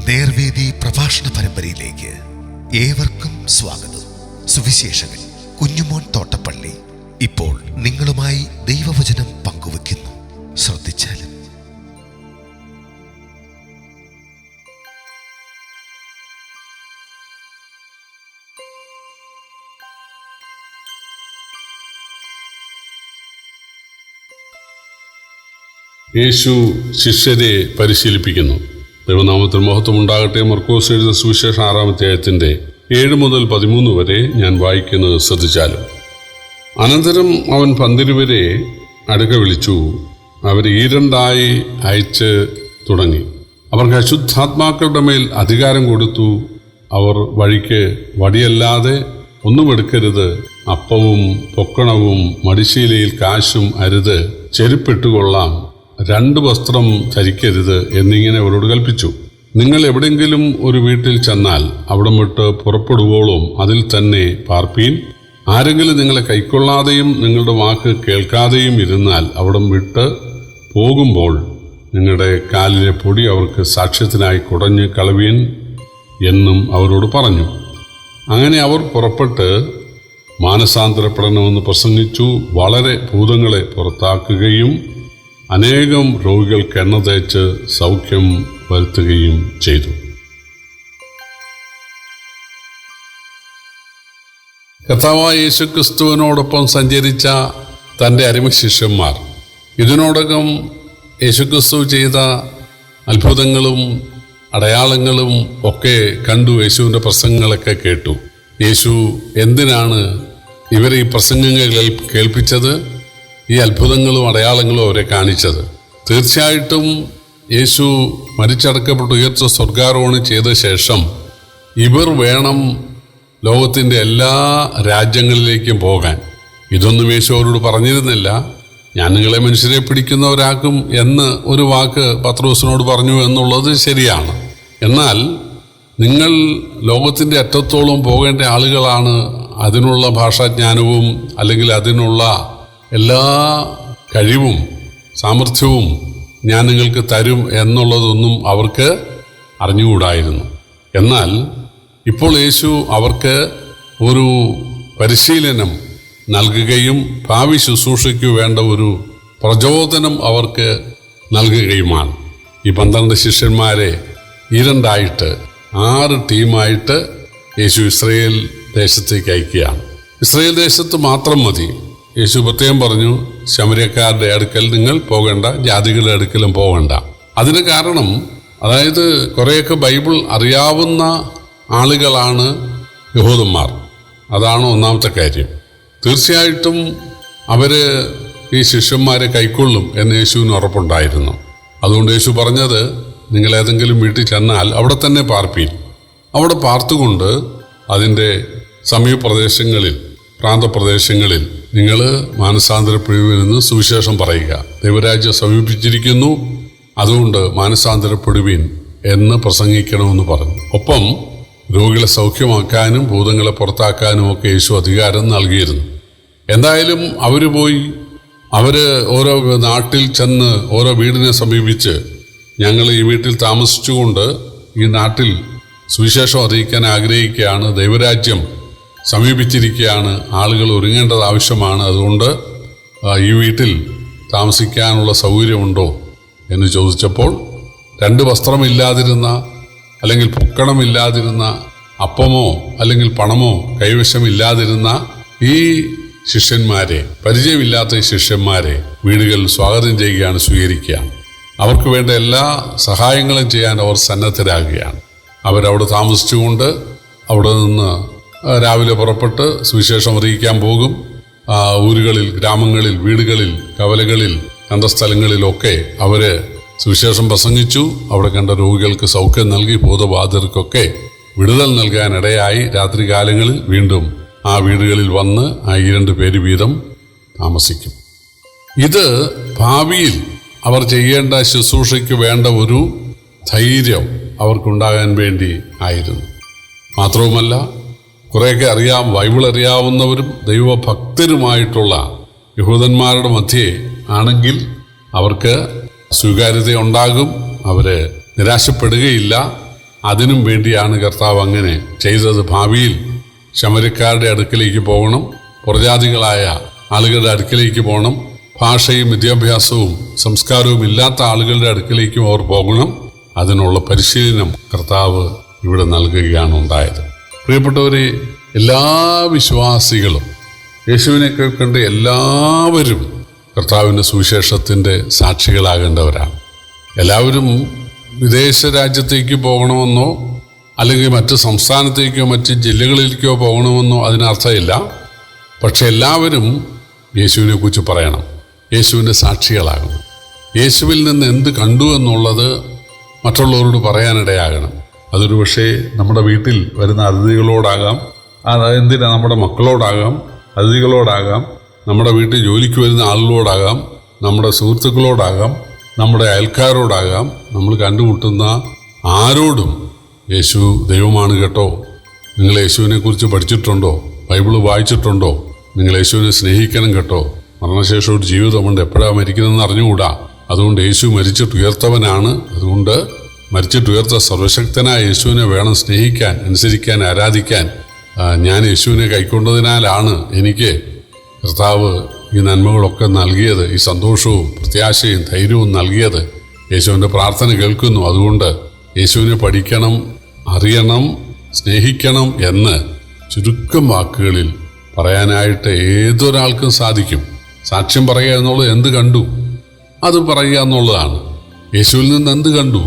നേർവേദി പ്രഭാഷണ പരമ്പരയിലേക്ക് ഏവർക്കും സ്വാഗതം. സുവിശേഷകൻ കുഞ്ഞുമോൻ തോട്ടപ്പള്ളി ഇപ്പോൾ നിങ്ങളുമായി ദൈവവചനം പങ്കുവെക്കുന്നു ശ്രദ്ധിച്ചാലും യേശു ശിഷ്യരെ പരിശീലിപ്പിക്കുന്നു. ദൈവനാമത്തിൽ മഹത്വം ഉണ്ടാകട്ടെ മർക്കോസ് എഴുതുന്ന സുവിശേഷം ആറാം അധ്യായത്തിന്റെ ഏഴ് മുതൽ പതിമൂന്ന് വരെ ഞാൻ വായിക്കുന്നത് ശ്രദ്ധിച്ചാലും. അനന്തരം അവൻ പന്തിരുവരെ അടുക്ക വിളിച്ചു. അവർ ഈരണ്ടായി അയച്ച് തുടങ്ങി. അവർക്ക് അശുദ്ധാത്മാക്കളുടെ മേൽ അധികാരം കൊടുത്തു. അവർ വഴിക്ക് വടിയല്ലാതെ ഒന്നും എടുക്കരുത്. അപ്പവും പൊക്കണവും മടിശീലയിൽ കാശും അരുത്. ചെരുപ്പിട്ടുകൊള്ളാം രണ്ട് വസ്ത്രം ധരിക്കരുത് എന്നിങ്ങനെ അവരോട് കൽപ്പിച്ചു. നിങ്ങൾ എവിടെയെങ്കിലും ഒരു വീട്ടിൽ ചെന്നാൽ അവിടം വിട്ട് പുറപ്പെടുവോളും അതിൽ തന്നെ പാർപ്പീൻ. ആരെങ്കിലും നിങ്ങളെ കൈക്കൊള്ളാതെയും നിങ്ങളുടെ വാക്ക് കേൾക്കാതെയും ഇരുന്നാൽ അവിടം വിട്ട് പോകുമ്പോൾ നിങ്ങളുടെ കാലിലെ പൊടി അവർക്ക് സാക്ഷ്യത്തിനായി കുടഞ്ഞ് കളവീൻ എന്നും അവരോട് പറഞ്ഞു. അങ്ങനെ അവർ പുറപ്പെട്ട് മാനസാന്തരപ്പെടണമെന്ന് പ്രസംഗിച്ചു. വളരെ ഭൂതങ്ങളെ പുറത്താക്കുകയും അനേകം രോഗികൾക്ക് എണ്ണ തേച്ച് സൗഖ്യം വരുത്തുകയും ചെയ്തു. കർത്താവായ യേശുക്രിസ്തുവിനോടൊപ്പം സഞ്ചരിച്ച തന്റെ അരിമ ശിഷ്യന്മാർ. ഇതിനോടകം യേശുക്രിസ്തു ചെയ്ത അത്ഭുതങ്ങളും അടയാളങ്ങളും ഒക്കെ കണ്ടു യേശുവിന്റെ പ്രസംഗങ്ങളൊക്കെ കേട്ടു. യേശു എന്തിനാണ് ഇവരെ ഈ പ്രസംഗങ്ങൾ കേൾപ്പിച്ചത്? ഈ അത്ഭുതങ്ങളും അടയാളങ്ങളും അവരെ കാണിച്ചത്. തീർച്ചയായിട്ടും യേശു മരിച്ചടക്കപ്പെട്ട് ഉയർച്ച സ്വർഗാരോഹണം ചെയ്ത ശേഷം ഇവർ വേണം ലോകത്തിന്റെ എല്ലാ രാജ്യങ്ങളിലേക്കും പോകാൻ. ഇതൊന്നും യേശു അവരോട് പറഞ്ഞിരുന്നില്ല. ഞാൻ നിങ്ങളെ മനുഷ്യരെ പിടിക്കുന്നവരാക്കും എന്ന് ഒരു വാക്ക് പത്രോസിനോട് പറഞ്ഞു എന്നുള്ളത് ശരിയാണ്. എന്നാൽ നിങ്ങൾ ലോകത്തിന്റെ അറ്റത്തോളം പോകേണ്ട ആളുകളാണ്. അതിനുള്ള ഭാഷാജ്ഞാനവും അല്ലെങ്കിൽ അതിനുള്ള എല്ലാ കഴിവും സാമർഥ്യവും ഞാൻ നിങ്ങൾക്ക് തരും എന്നുള്ളതൊന്നും അവർക്ക് അറിഞ്ഞുകൂടായിരുന്നു. എന്നാൽ ഇപ്പോൾ യേശു അവർക്ക് ഒരു പരിശീലനം നൽകുകയും ഭാവി ശുശ്രൂഷയ്ക്ക് വേണ്ട ഒരു പ്രചോദനം അവർക്ക് നൽകുകയുമാണ്. ഈ പന്ത്രണ്ട് ശിഷ്യന്മാരെ ഇരണ്ടായിട്ട് ആറ് ടീമായിട്ട് യേശു ഇസ്രയേൽ ദേശത്തേക്ക് അയക്കുകയാണ്. ഇസ്രയേൽ ദേശത്ത് മാത്രം മതി. യേശു പ്രത്യേകം പറഞ്ഞു ശമരക്കാരുടെ അടുക്കൽ നിങ്ങൾ പോകേണ്ട ജാതികളുടെ അടുക്കലും പോകണ്ട. അതിന് കാരണം അതായത് കുറേയൊക്കെ ബൈബിൾ അറിയാവുന്ന ആളുകളാണ് യഹൂദന്മാർ. അതാണ് ഒന്നാമത്തെ കാര്യം. തീർച്ചയായിട്ടും അവർ ഈ ശിഷ്യന്മാരെ കൈക്കൊള്ളും എന്ന് യേശുവിന് ഉറപ്പുണ്ടായിരുന്നു. അതുകൊണ്ട് യേശു പറഞ്ഞത് നിങ്ങൾ ഏതെങ്കിലും വീട്ടിൽ ചെന്നാൽ അവിടെ തന്നെ പാർപ്പീൻ. അവിടെ പാർത്തുകൊണ്ട് അതിന്റെ സമീപപ്രദേശങ്ങളിൽ പ്രാന്തപ്രദേശങ്ങളിൽ നിങ്ങൾ മാനസാന്തരപ്പെടുവിൽ നിന്ന് സുവിശേഷം പറയുക. ദൈവരാജ്യം സമീപിച്ചിരിക്കുന്നു. അതുകൊണ്ട് മാനസാന്തരപ്പെടുവീൻ എന്ന് പ്രസംഗിക്കണമെന്ന് പറഞ്ഞു. ഒപ്പം രോഗികളെ സൗഖ്യമാക്കാനും ഭൂതങ്ങളെ പുറത്താക്കാനും ഒക്കെ യേശു അധികാരം നൽകിയിരുന്നു. എന്തായാലും അവർ പോയി. അവർ ഓരോ നാട്ടിൽ ചെന്ന് ഓരോ വീടിനെ സമീപിച്ച് ഞങ്ങൾ ഈ വീട്ടിൽ താമസിച്ചുകൊണ്ട് ഈ നാട്ടിൽ സുവിശേഷം അറിയിക്കാൻ ആഗ്രഹിക്കുകയാണ് ദൈവരാജ്യം. സമീപിച്ചിരിക്കുകയാണ്. ആളുകൾ ഒരുങ്ങേണ്ടത് ആവശ്യമാണ്. അതുകൊണ്ട് ഈ വീട്ടിൽ താമസിക്കാനുള്ള സൗകര്യമുണ്ടോ എന്ന് ചോദിച്ചപ്പോൾ രണ്ട് വസ്ത്രമില്ലാതിരുന്ന അല്ലെങ്കിൽ പൊക്കണമില്ലാതിരുന്ന അപ്പമോ അല്ലെങ്കിൽ പണമോ കൈവശമില്ലാതിരുന്ന ഈ ശിഷ്യന്മാരെ പരിചയമില്ലാത്ത ഈ ശിഷ്യന്മാരെ വീടുകളിൽ സ്വാഗതം ചെയ്യുകയാണ് സ്വീകരിക്കുകയാണ്. അവർക്ക് വേണ്ട എല്ലാ സഹായങ്ങളും ചെയ്യാൻ അവർ സന്നദ്ധരാകുകയാണ്. അവരവിടെ താമസിച്ചുകൊണ്ട് അവിടെ നിന്ന് രാവിലെ പുറപ്പെട്ട് സുവിശേഷം അറിയിക്കാൻ പോകും. ഊരുകളിൽ ഗ്രാമങ്ങളിൽ വീടുകളിൽ കവലകളിൽ കണ്ട സ്ഥലങ്ങളിലൊക്കെ അവർ സുവിശേഷം പ്രസംഗിച്ചു. അവിടെ കണ്ട രോഗികൾക്ക് സൗഖ്യം നൽകി ഭൂതബാധിതർക്കൊക്കെ വിടുതൽ നൽകാനിടയായി. രാത്രികാലങ്ങളിൽ വീണ്ടും ആ വീടുകളിൽ വന്ന് ആ ഈ രണ്ട് പേര് വീതം താമസിക്കും. ഇത് ഭാവിയിൽ അവർ ചെയ്യേണ്ട ശുശ്രൂഷയ്ക്ക് വേണ്ട ഒരു ധൈര്യം അവർക്കുണ്ടാകാൻ വേണ്ടി ആയിരുന്നു. മാത്രവുമല്ല കുറേയൊക്കെ അറിയാം ബൈബിൾ അറിയാവുന്നവരും ദൈവഭക്തരുമായിട്ടുള്ള യഹൂദന്മാരുടെ മധ്യേ ആണെങ്കിൽ അവർക്ക് സ്വീകാര്യത ഉണ്ടാകും അവർ നിരാശപ്പെടുകയില്ല. അതിനും വേണ്ടിയാണ് കർത്താവ് അങ്ങനെ ചെയ്തത്. ഭാവിയിൽ ശമരക്കാരുടെ അടുക്കലേക്ക് പോകണം പുറജാതികളായ ആളുകളുടെ അടുക്കലേക്ക് പോകണം ഭാഷയും വിദ്യാഭ്യാസവും സംസ്കാരവും ഇല്ലാത്ത ആളുകളുടെ അടുക്കലേക്കും അവർ പോകണം. അതിനുള്ള പരിശീലനം കർത്താവ് ഇവിടെ നൽകുകയാണ് ഉണ്ടായത്. പ്രിയപ്പെട്ടവരെ എല്ലാ വിശ്വാസികളും യേശുവിനെ കേൾക്കേണ്ട എല്ലാവരും കർത്താവിന്റെ സുവിശേഷത്തിന്റെ സാക്ഷികളാകേണ്ടവരാണ്. എല്ലാവരും വിദേശ രാജ്യത്തേക്ക് പോകണമെന്നോ അല്ലെങ്കിൽ മറ്റ് സംസ്ഥാനത്തേക്കോ മറ്റ് ജില്ലകളിലേക്കോ പോകണമെന്നോ അതിനർത്ഥമില്ല. പക്ഷെ എല്ലാവരും യേശുവിനെ കുറിച്ച് പറയണം. യേശുവിന്റെ സാക്ഷികളാകണം. യേശുവിൽ നിന്ന് എന്ത് കണ്ടു എന്നുള്ളത് മറ്റുള്ളവരോട് പറയാനിടയാകണം. അതൊരു പക്ഷേ നമ്മുടെ വീട്ടിൽ വരുന്ന അതിഥികളോടാകാം. അതെന്തിനാ നമ്മുടെ മക്കളോടാകാം അതിഥികളോടാകാം നമ്മുടെ വീട്ടിൽ ജോലിക്ക് വരുന്ന ആളുകളോടാകാം നമ്മുടെ സുഹൃത്തുക്കളോടാകാം നമ്മുടെ അയൽക്കാരോടാകാം. നമ്മൾ കണ്ടുമുട്ടുന്ന ആരോടും യേശു ദൈവമാണ് കേട്ടോ. നിങ്ങൾ യേശുവിനെ കുറിച്ച് പഠിച്ചിട്ടുണ്ടോ? ബൈബിൾ വായിച്ചിട്ടുണ്ടോ? നിങ്ങൾ യേശുവിനെ സ്നേഹിക്കണം കേട്ടോ. മരണശേഷം ഒരു ജീവിതമുണ്ട്. എപ്പോഴാണ് മരിക്കുന്നതെന്ന് അറിഞ്ഞുകൂടാ. അതുകൊണ്ട് യേശു മരിച്ചിട്ട് ഉയർത്തവനാണ്. അതുകൊണ്ട് മരിച്ചിട്ട് ഉയർത്ത സർവശക്തനായ യേശുവിനെ വേണം സ്നേഹിക്കാൻ അനുസരിക്കാൻ ആരാധിക്കാൻ. ഞാൻ യേശുവിനെ കൈക്കൊണ്ടതിനാലാണ് എനിക്ക് കർത്താവ് ഈ നന്മകളൊക്കെ നൽകിയത് ഈ സന്തോഷവും പ്രത്യാശയും ധൈര്യവും നൽകിയത്. യേശുവിന്റെ പ്രാർത്ഥന കേൾക്കുന്നു. അതുകൊണ്ട് യേശുവിനെ പഠിക്കണം അറിയണം സ്നേഹിക്കണം എന്ന് ചുരുക്കം വാക്കുകളിൽ പറയാനായിട്ട് ഏതൊരാൾക്കും സാധിക്കും. സാക്ഷ്യം പറയുക എന്നുള്ളത് എന്ത് കണ്ടു? അത് പറയുക എന്നുള്ളതാണ്. യേശുവിൽ നിന്ന് എന്ത് കണ്ടു?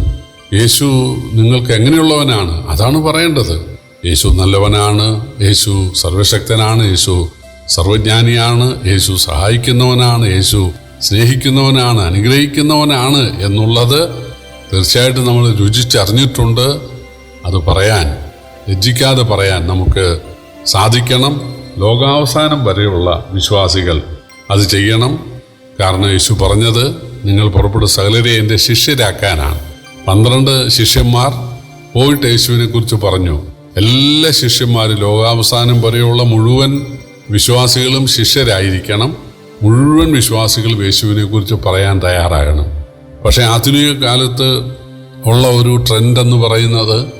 യേശു നിങ്ങൾക്ക് എങ്ങനെയുള്ളവനാണ്? അതാണ് പറയേണ്ടത്. യേശു നല്ലവനാണ് യേശു സർവശക്തനാണ് യേശു സർവജ്ഞാനിയാണ് യേശു സഹായിക്കുന്നവനാണ് യേശു സ്നേഹിക്കുന്നവനാണ് അനുഗ്രഹിക്കുന്നവനാണ് എന്നുള്ളത് തീർച്ചയായിട്ടും നമ്മൾ രുചിച്ചറിഞ്ഞിട്ടുണ്ട്. അത് പറയാൻ ലജ്ജിക്കാതെ പറയാൻ നമുക്ക് സാധിക്കണം. ലോകാവസാനം വരെയുള്ള വിശ്വാസികൾ അത് ചെയ്യണം. കാരണം യേശു പറഞ്ഞത് നിങ്ങൾ പുറപ്പെടുന്ന സകലരെ എന്റെ ശിഷ്യരാക്കാനാണ്. പന്ത്രണ്ട് ശിഷ്യന്മാർ പോയിട്ട് യേശുവിനെ കുറിച്ച് പറഞ്ഞു. എല്ലാ ശിഷ്യന്മാരും ലോകാവസാനം വരെയുള്ള മുഴുവൻ വിശ്വാസികളും ശിഷ്യരായിരിക്കണം. മുഴുവൻ വിശ്വാസികളും യേശുവിനെ കുറിച്ച് പറയാൻ തയ്യാറാകണം. പക്ഷേ ആധുനിക കാലത്ത് ഉള്ള ഒരു ട്രെൻഡ് എന്ന് പറയുന്നത്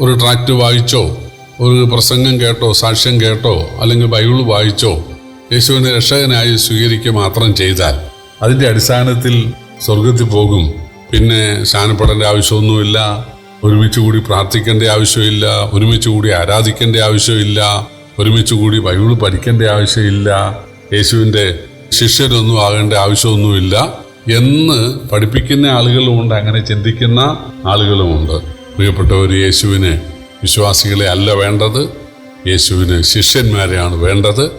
ഒരു ട്രാക്റ്റ് വായിച്ചോ ഒരു പ്രസംഗം കേട്ടോ സാക്ഷ്യം കേട്ടോ അല്ലെങ്കിൽ ബൈബിൾ വായിച്ചോ യേശുവിനെ രക്ഷകനായി സ്വീകരിക്കുക മാത്രം ചെയ്താൽ അതിന്റെ അടിസ്ഥാനത്തിൽ സ്വർഗത്തിൽ പോകും. പിന്നെ സ്നാനപ്പെടേണ്ട ആവശ്യമൊന്നുമില്ല ഒരുമിച്ച് കൂടി പ്രാർത്ഥിക്കേണ്ട ആവശ്യമില്ല ഒരുമിച്ച് കൂടി ആരാധിക്കേണ്ട ആവശ്യമില്ല ഒരുമിച്ച് കൂടി ബൈബിൾ പഠിക്കേണ്ട ആവശ്യമില്ല യേശുവിന്റെ ശിഷ്യരൊന്നും ആകേണ്ട ആവശ്യമൊന്നുമില്ല എന്ന് പഠിപ്പിക്കുന്ന ആളുകളുമുണ്ട് അങ്ങനെ ചിന്തിക്കുന്ന ആളുകളുമുണ്ട് പ്രിയപ്പെട്ടവർ യേശുവിന് വിശ്വാസികളെ അല്ല വേണ്ടത് യേശുവിന് ശിഷ്യന്മാരെയാണ് വേണ്ടത്.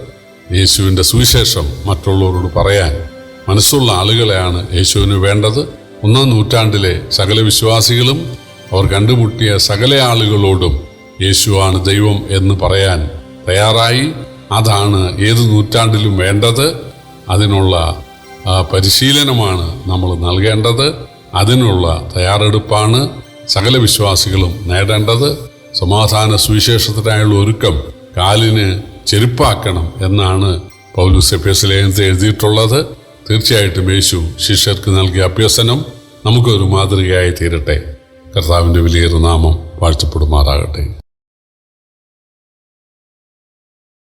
യേശുവിന്റെ സുവിശേഷം മറ്റുള്ളവരോട് പറയാൻ മനസ്സുള്ള ആളുകളെയാണ് യേശുവിന് വേണ്ടത്. ഒന്നാം നൂറ്റാണ്ടിലെ സകല വിശ്വാസികളും അവർ കണ്ടുമുട്ടിയ സകല ആളുകളോടും യേശുവാണ് ദൈവം എന്ന് പറയാൻ തയ്യാറായി. അതാണ് ഏത് നൂറ്റാണ്ടിലും വേണ്ടത്. അതിനുള്ള പരിശീലനമാണ് നമ്മൾ നൽകേണ്ടത്. അതിനുള്ള തയ്യാറെടുപ്പാണ് സകല വിശ്വാസികളും നേടേണ്ടത്. സമാധാന സുവിശേഷത്തിനായുള്ള ഒരുക്കം കാലിന് ചെരുപ്പാക്കണം എന്നാണ് പൗലൂസ് എഫേസ് ലേഖനത്തിൽ എഴുതിയിട്ടുള്ളത്. തീർച്ചയായിട്ടും യേശു ശിഷ്യർക്ക് നൽകിയ അഭ്യസനം നമുക്കൊരു മാതൃകയായി തീരട്ടെ. കർത്താവിന്റെ വലിയൊരു നാമം വാഴ്ചപ്പെടുമാറാകട്ടെ